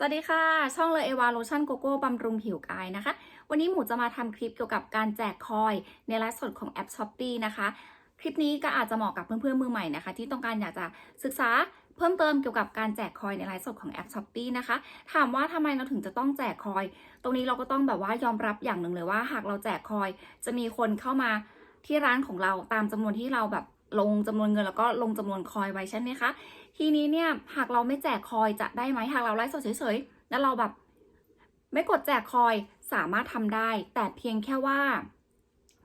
สวัสดีค่ะ ช่องเลยเอวาโลชั่นโกโก้บำรุงผิวกายนะคะ วันนี้หมูจะมาทำคลิปเกี่ยวกับการแจกคอยในไลฟ์สดของแอป s h อ p e e นะคะ คลิปนี้ก็อาจจะเหมาะกับเพื่อนๆมือใหม่นะคะ ที่ต้องการอยากจะศึกษาเพิ่มเติมเกี่ยวกับการแจกคอยในไลฟ์สดของแอป s h อ p e e นะคะ ถามว่าทำไมเราถึงจะต้องแจกคอย ตรงนี้เราก็ต้องแบบว่ายอมรับอย่างหนึ่งเลยว่า หากเราแจกคอย จะมีคนเข้ามาที่ร้านของเราตามจำนวนที่เราแบบ ลงจำนวนเงินแล้วก็ลงจำนวนคอยไว้ใช่ไหมคะ ทีนี้เนี่ยหากเราไม่แจกคอยจะได้ไหมหากเราไลฟ์สดเฉยๆ แล้วเราแบบไม่กดแจกคอยสามารถทำได้ แต่เพียงแค่ว่า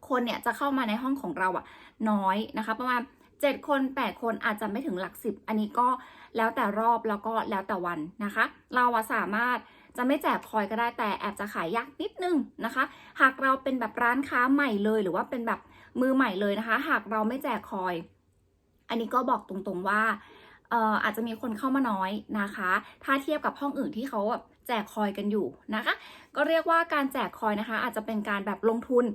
คนเนี่ยจะเข้ามาในห้องของเราอะน้อยนะคะประมาณ7คน 8 คนอาจจะไม่ถึงหลักสิบอันนี้ก็แล้วแต่รอบแล้วก็แล้วแต่วันนะคะ เราสามารถจะไม่แจกคอยก็ได้แต่แอบจะขายยากนิดนึงนะคะ หากเราเป็นแบบร้านค้าใหม่เลยหรือว่าเป็นแบบ มือใหม่เลยนะคะ หากเราไม่แจกคอย อันนี้ก็บอกตรงๆว่าอาจจะมีคนเข้ามาน้อยนะคะ ถ้าเทียบกับห้องอื่นที่เขาแบบแจกคอยกันอยู่นะคะ ก็เรียกว่าการแจกคอยนะคะ อาจจะเป็นการแบบลงทุน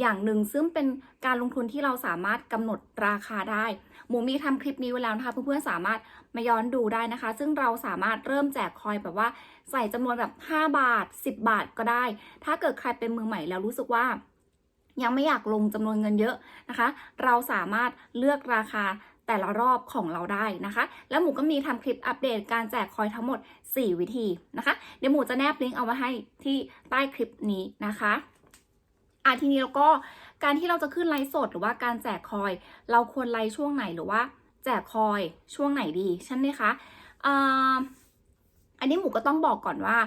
อย่างหนึ่ง ซึ่งเป็นการลงทุนที่เราสามารถกำหนดราคาได้ หมูมีทำคลิปนี้ไว้แล้วนะคะ เพื่อนๆสามารถมาย้อนดูได้นะคะ ซึ่งเราสามารถเริ่มแจกคอยแบบว่าใส่จำนวนแบบ 5 บาท 10 บาทก็ได้ ถ้าเกิดใครเป็นมือใหม่แล้วรู้สึกว่า ยังไม่อยากลงจำนวนเงินเยอะนะคะ เราสามารถเลือกราคาแต่ละรอบของเราได้นะคะ แล้วหมูก็มีทำคลิปอัปเดตการแจกคอยทั้งหมด 4 วิธีนะคะ เดี๋ยวหมูจะแนบลิงก์เอาไว้ให้ที่ใต้คลิปนี้นะคะอะทีนี้แล้วก็การที่เราจะขึ้นไลฟ์สดหรือว่าการแจกคอย เราควรไลฟ์ช่วงไหนหรือว่า แจกคอยช่วงไหนดีใช่ไหมคะอ่าอันนี้หมูก็ต้องบอกก่อนว่า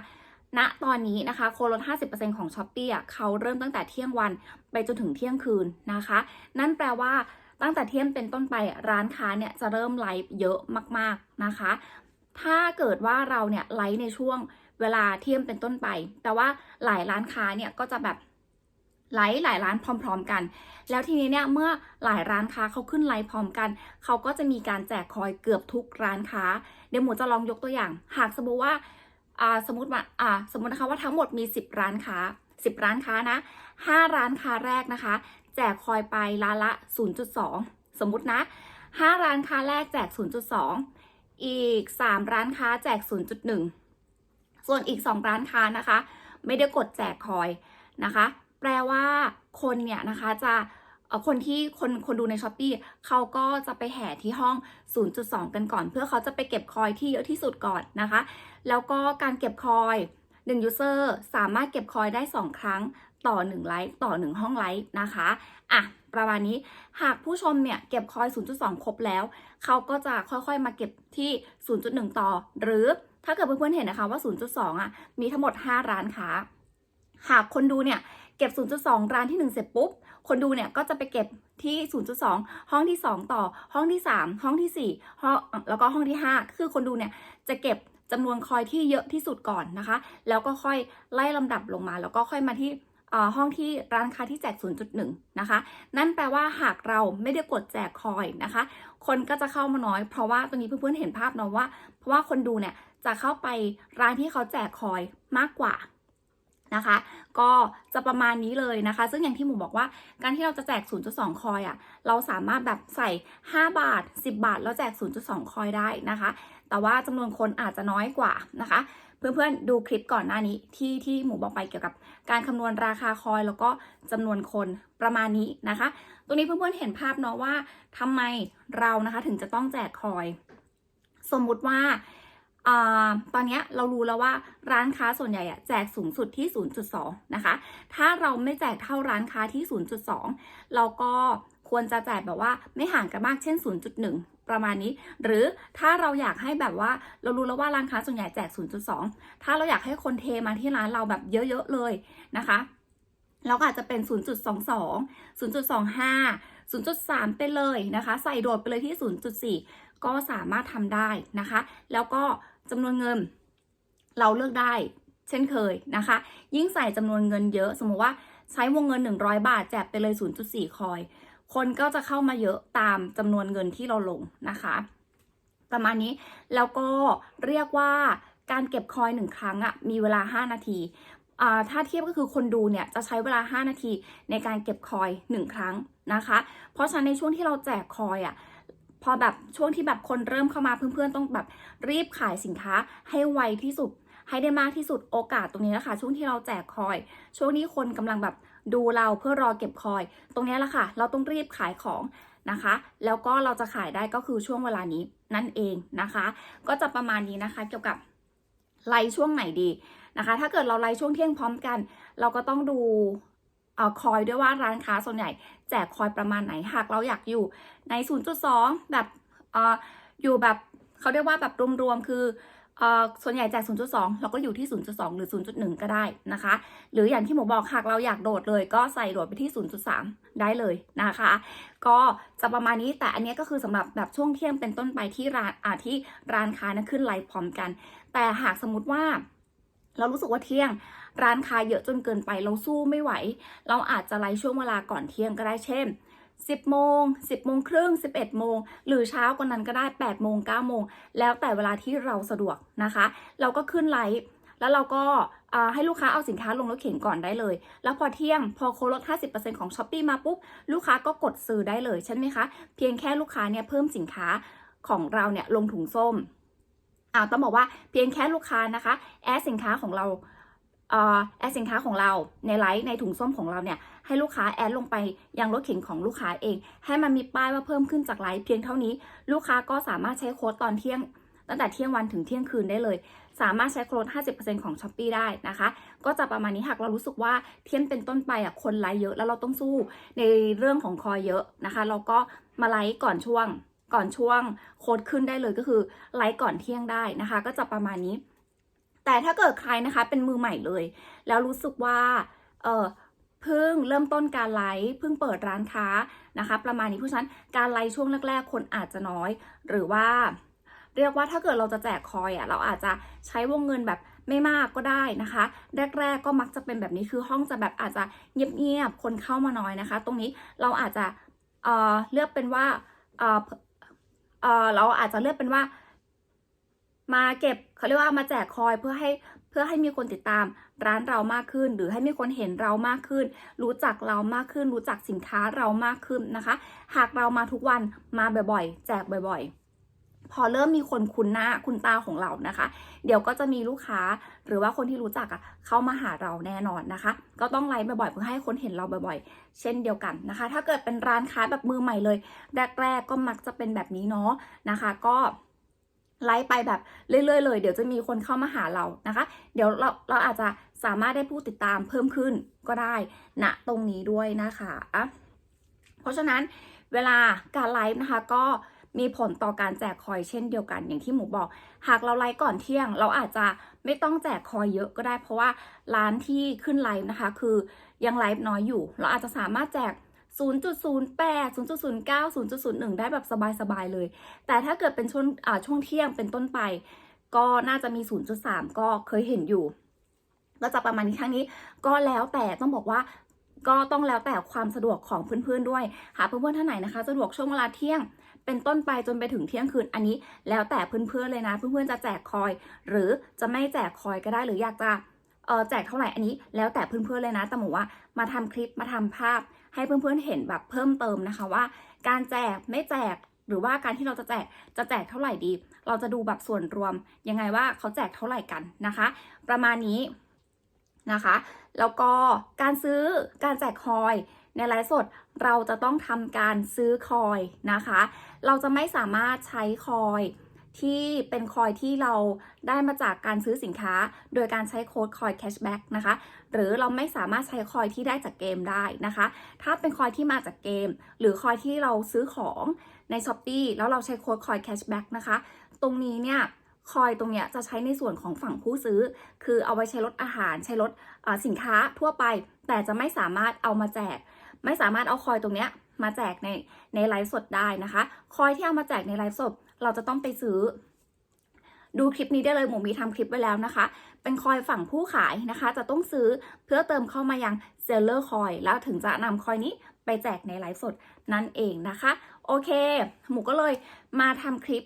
ณตอนนี้นะคะโคลด 50%ของ s h อ p e e อะเขาเริ่มตั้งแต่เที่ยงวันไปจนถึงเที่ยงคืนนะคะ นั่นแปลว่าตั้งแต่เที่ยงเป็นต้นไปร้านค้าเนี่ยจะเริ่มไลฟ์เยอะมากๆนะคะ ถ้าเกิดว่าเราเนี่ยไลฟ์ในช่วงเวลาเที่ยงเป็นต้นไป แต่ว่าหลายร้านค้าเนี่ยก็จะแบบไลฟ์หลายร้านพร้อม ๆ กัน แล้วทีนี้เนี่ยเมื่อหลายร้านค้าเขาขึ้นไลฟ์พร้อมกัน เขาก็จะมีการแจกคอยเกือบทุกร้านค้า เดี๋ยวหมูจะลองยกตัวอย่าง หากสมมติว่า อ่าสมมติว่าอ่าสมมตินะคะว่าทั้งหมดมี 10 ร้านค้า 10 ร้านค้านะ 5 ร้านค้าแรกนะคะ แจกคอยไปร้านละ 0.2 สมมุตินะ 5 ร้านค้าแรกแจก 0.2 อีก 3 ร้านค้าแจก 0.1 ส่วนอีก 2 ร้านค้านะคะ ไม่ได้กดแจกคอยนะคะ แปลว่าคนเนี่ยนะคะจะ คนที่คนคนดูในช้อปปีเขาก็จะไปแห่ที่ห้อง 0.2 กันก่อน เพื่อเขาจะไปเก็บคอยที่เยอะที่สุดก่อนนะคะ แล้วก็การเก็บคอย1 user สามารถเก็บคอยได้ 2 ครั้งต่อ 1 ไลฟ์ต่อ 1 ห้องไลฟ์นะคะอะประมาณนี้หากผู้ชมเนี่ยเก็บคอย 0.2 ครบแล้ว เขาก็จะค่อยๆมาเก็บที่ 0.1 ต่อ หรือถ้าเกิดเพื่อนๆเห็นนะคะว่า 0.2 อะ มีทั้งหมด 5 ร้านค้า หากคนดูเนี่ย เก็บ 0.2 ร้านที่ 1 เสร็จปุ๊บ คนดูเนี่ยก็จะไปเก็บที่ 0.2 ห้องที่ 2 ต่อ ห้องที่ 3 ห้องที่ 4 ห้องแล้วก็ห้องที่ 5 คือคนดูเนี่ยจะเก็บจำนวนคอยที่เยอะที่สุดก่อนนะคะ แล้วก็ค่อยไล่ลำดับลงมา แล้วก็ค่อยมาที่อ่อห้องที่ร้านค้าที่แจก 0.1 นะคะ นั่นแปลว่าหากเราไม่ได้กดแจกคอยนะคะ คนก็จะเข้ามาน้อย เพราะว่าตรงนี้เพื่อนๆเห็นภาพเนาะว่า เพราะว่าคนดูเนี่ยจะเข้าไปร้านที่เขาแจกคอยมากกว่า นะคะ ก็จะประมาณนี้เลยนะคะ ซึ่งอย่างที่หมูบอกว่าการที่เราจะแจก 0.2 คอยอะ่ะ เราสามารถแบบใส่ 5 บาท 10 บาท แล้วแจก 0.2 คอยได้นะคะ แต่ว่าจำนวนคนอาจจะน้อยกว่านะคะ เพื่อนๆดูคลิปก่อนหน้านี้ที่ที่หมูบอกไปเกี่ยวกับการคำนวณราคาคอยแล้วก็จำนวนคนประมาณนี้นะคะ ตรงนี้เพื่อนๆเห็นภาพเนาะว่าทำไมเรานะคะถึงจะต้องแจกคอย สมมุติว่า ตอนนี้เรารู้แล้วว่าร้านค้าส่วนใหญ่แจกสูงสุดที่ 0.2 นะคะ ถ้าเราไม่แจกเท่าร้านค้าที่ 0.2 เราก็ควรจะแจกแบบว่าไม่ห่างกันมากเช่น 0.1 ประมาณนี้ หรือถ้าเราอยากให้แบบว่าเรารู้แล้วว่าร้านค้าส่วนใหญ่แจก 0.2 ถ้าเราอยากให้คนเทมาที่ร้านเราแบบเยอะๆเลยนะคะเราก็อาจจะเป็น 0.22 0.25 0.3 ไปเลยนะคะ ใส่โดดไปเลยที่ 0.4 ก็สามารถทำได้นะคะ แล้วก็ จำนวนเงิน เราเลือกได้เช่นเคยนะคะ ยิ่งใส่จำนวนเงินเยอะ สมมติว่าใช้วงเงิน 100 บาทแจกไปเลย 0.4 คอย คนก็จะเข้ามาเยอะตามจำนวนเงินที่เราลงนะคะ ประมาณนี้แล้วก็เรียกว่าการเก็บคอยหนึ่งครั้งอะ่ะมีเวลา 5 นาทีถ้าเทียบก็คือคนดูเนี่ยจะใช้เวลา 5 นาทีในการเก็บคอย 1 ครั้งนะคะ เพราะฉะนั้นในช่วงที่เราแจกคอยอะ่ะ พอแบบช่วงที่แบบคนเริ่มเข้ามาเพื่อนๆต้องแบบรีบขายสินค้าให้ไวที่สุด ให้ได้มากที่สุดโอกาสตรงนี้แหละค่ะช่วงที่เราแจกคอย ช่วงนี้คนกำลังแบบดูเราเพื่อรอเก็บคอย ตรงนี้แหละค่ะ เราต้องรีบขายของนะคะ แล้วก็เราจะขายได้ก็คือช่วงเวลานี้นั่นเองนะคะ ก็จะประมาณนี้นะคะเกี่ยวกับไลช่วงไหนดีนะคะ ถ้าเกิดเราไลช่วงเที่ยงพร้อมกัน เราก็ต้องดู คอยด้วยว่าร้านค้าส่วนใหญ่แจกคอยประมาณไหนหากเราอยากอยู่ใน 0.2 แบบออยู่แบบเขาเรียกว่าแบบรวมๆคืออส่วนใหญ่แจก 0.2 เราก็อยู่ที่ 0.2 หรือ 0.1 ก็ได้นะคะ หรืออย่างที่หมูบอกหากเราอยากโดดเลยก็ใส่โดดไปที่ 0.3 ได้เลยนะคะ ก็จะประมาณนี้แต่อันนี้ก็คือสำหรับแบบช่วงเที่ยงเป็นต้นไปที่ร้านอาที่ร้านค้านะขึ้นไลฟ์พร้อมกัน แต่หากสมมติว่า เรารู้สึกว่าเที่ยง ร้านค้าเยอะจนเกินไปเราสู้ไม่ไหว เราอาจจะไลฟ์ช่วงเวลาก่อนเที่ยงก็ได้เช่น 10โมง10โมงครึ่ง11โมงหรือเช้ากว่านั้นก็ได้8โมง9โมงแล้วแต่เวลาที่เราสะดวกนะคะ เราก็ขึ้นไลฟ์แล้วเราก็ให้ลูกค้าเอาสินค้าลงรถเข็นก่อนได้เลย แล้วพอเที่ยงพอโค้ดลด 50%ของ s h อ p e e มาปุ๊บ ลูกค้าก็กดซื้อได้เลยใช่ไหมคะ เพียงแค่ลูกค้าเนี่ยเพิ่มสินค้าของเราเนี่ยลงถุงส้มอ่าต้องบอกว่าเพียงแค่ลูกค้านะคะ แอดสินค้าของเรา แอดสินค้าของเราในไลฟ์ในถุงส้มของเราเนี่ยให้ลูกค้าแอดลงไปยังรถเข็นของลูกค้าเอง ให้มันมีป้ายว่าเพิ่มขึ้นจากไลฟ์เพียงเท่านี้ ลูกค้าก็สามารถใช้โค้ดตอนเที่ยง ตั้งแต่เที่ยงวันถึงเที่ยงคืนได้เลย สามารถใช้โค้ด 50%ของ s h อ p e e ได้นะคะ ก็จะประมาณนี้หากเรารู้สึกว่าเที่ยงเป็นต้นไปอะคนไลฟ์เยอะแล้วเราต้องสู้ในเรื่องของคอยเยอะนะคะ เราก็มาไลฟ์ก่อนช่วง ก่อนช่วงโค้ดขึ้นได้เลยก็คือไลฟ์ก่อนเที่ยงได้นะคะ ก็จะประมาณนี้ แต่ถ้าเกิดใครนะคะเป็นมือใหม่เลย แล้วรู้สึกว่าเออเพิ่งเริ่มต้นการไลฟ์เพิ่งเปิดร้านค้านะคะ ประมาณนี้เพราะฉะนั้นการไลฟ์ช่วงแรก ๆ คนอาจจะน้อย หรือว่า เรียกว่าถ้าเกิดเราจะแจกคอยอะเราอาจจะใช้วงเงินแบบไม่มากก็ได้นะคะ แรก ๆ ก็มักจะเป็นแบบนี้คือห้องจะแบบอาจจะเงียบๆคนเข้ามาน้อยนะคะ ตรงนี้เราอาจจะเเลือกเป็นว่าเเเราอาจจะเลือกเป็นว่า มาเก็บเขาเรียกว่ามาแจกคอยเพื่อให้เพื่อให้มีคนติดตามร้านเรามากขึ้น หรือให้มีคนเห็นเรามากขึ้น รู้จักเรามากขึ้น รู้จักสินค้าเรามากขึ้นนะคะ หากเรามาทุกวันมาบ่อยๆ แจกบ่อยๆพอเริ่มมีคนคุ้นหน้าคุ้นตาของเรานะคะ เดี๋ยวก็จะมีลูกค้าหรือว่าคนที่รู้จักอะเข้ามาหาเราแน่นอนนะคะ ก็ต้องไลฟ์บ่อยๆเพื่อให้คนเห็นเราบ่อยๆ เช่นเดียวกันนะคะ ถ้าเกิดเป็นร้านค้าแบบมือใหม่เลย แรกๆก็มักจะเป็นแบบนี้เนาะนะคะ ก็ ไลฟ์ไปแบบเรื่อยๆเลย เดี๋ยวจะมีคนเข้ามาหาเรานะคะ เดี๋ยวเราเราอาจจะสามารถได้ผู้ติดตามเพิ่มขึ้นก็ได้ณตรงนี้ด้วยนะคะอะเพราะฉะนั้นเวลาการไลฟ์นะคะก็มีผลต่อการแจกคอยเช่นเดียวกันอย่างที่หมูบอก หากเราไลฟ์ก่อนเที่ยง เราอาจจะไม่ต้องแจกคอยเยอะก็ได้ เพราะว่าร้านที่ขึ้นไลฟ์นะคะ คือยังไลฟ์น้อยอยู่ เราอาจจะสามารถแจก 0.08 0.09 0.01 ได้แบบสบายๆเลย แต่ถ้าเกิดเป็นช่วงช่วงเที่ยงเป็นต้นไป ก็น่าจะมี 0.3 ก็เคยเห็นอยู่ ก็จะประมาณนี้ครั้งนี้ ก็แล้วแต่ต้องบอกว่าก็ต้องแล้วแต่ความสะดวกของเพื่อนๆด้วยหาเพื่อนๆท่านไหนนะคะสะดวกช่วงเวลาเที่ยง เป็นต้นไปจนไปถึงเที่ยงคืนอันนี้ แล้วแต่เพื่อนๆเลยนะ เพื่อนๆจะแจกคอย หรือจะไม่แจกคอยก็ได้หรืออยากจะแจกเท่าไหร่อันนี้ แล้วแต่เพื่อนๆเลยนะแต่หมูว่ามาทำคลิปมาทำภาพ ให้เพื่อนๆเห็นแบบเพิ่มเติมนะคะว่า การแจกไม่แจกหรือว่าการที่เราจะแจกจะแจกเท่าไหร่ดี เราจะดูแบบส่วนรวมยังไงว่าเขาแจกเท่าไหร่กันนะคะ ประมาณนี้นะคะแล้วก็การซื้อการแจกคอยในไลฟ์สดเราจะต้องทำการซื้อคอยนะคะ เราจะไม่สามารถใช้คอย ที่เป็นคอยที่เราได้มาจากการซื้อสินค้า โดยการใช้โค้ดคอยแคชแบ็กนะคะ หรือเราไม่สามารถใช้คอยที่ได้จากเกมได้นะคะ ถ้าเป็นคอยที่มาจากเกม หรือคอยที่เราซื้อของใน s h อ p e e แล้วเราใช้โค้ดคอยแคชแบ็กนะคะ ตรงนี้เนี่ยคอยตรงเนี้ยจะใช้ในส่วนของฝั่งผู้ซื้อ คือเอาไว้ใช้ลดอาหารใช้ลดสินค้าทั่วไป แต่จะไม่สามารถเอามาแจก ไม่สามารถเอาคอยตรงเนี้ยมาแจกในในไลฟ์สดได้นะคะ คอยที่เอามาแจกในไลฟ์สด เราจะต้องไปซื้อ ดูคลิปนี้ได้เลยหมูมีทำคลิปไว้แล้วนะคะ เป็นคอยฝั่งผู้ขายนะคะ จะต้องซื้อเพื่อเติมเข้ามายังเซลเลอร์คอยแล้วถึงจะนำคอยนี้ไปแจกในไลฟ์สดนั่นเองนะคะ โอเค หมูก็เลยมาทำคลิป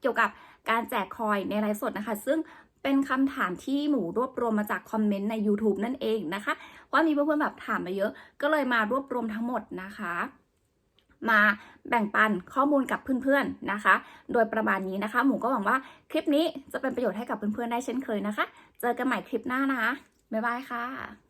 เกี่ยวกับการแจกคอยในไลฟ์สดนะคะ ซึ่งเป็นคำถามที่หมูรวบรวมมาจากคอมเมนต์ใน YouTube นั่นเองนะคะเพรามีเพื่อนๆแบบถามมาเยอะ ก็เลยมารวบรวมทั้งหมดนะคะ มาแบ่งปันข้อมูลกับเพื่อนๆนะคะ โดยประมาณนี้นะคะ หมูก็หวังว่าคลิปนี้จะเป็นประโยชน์ให้กับเพื่อนๆได้เช่นเคยนะคะ เจอกันใหม่คลิปหน้านะบ๊ายบายค่ะ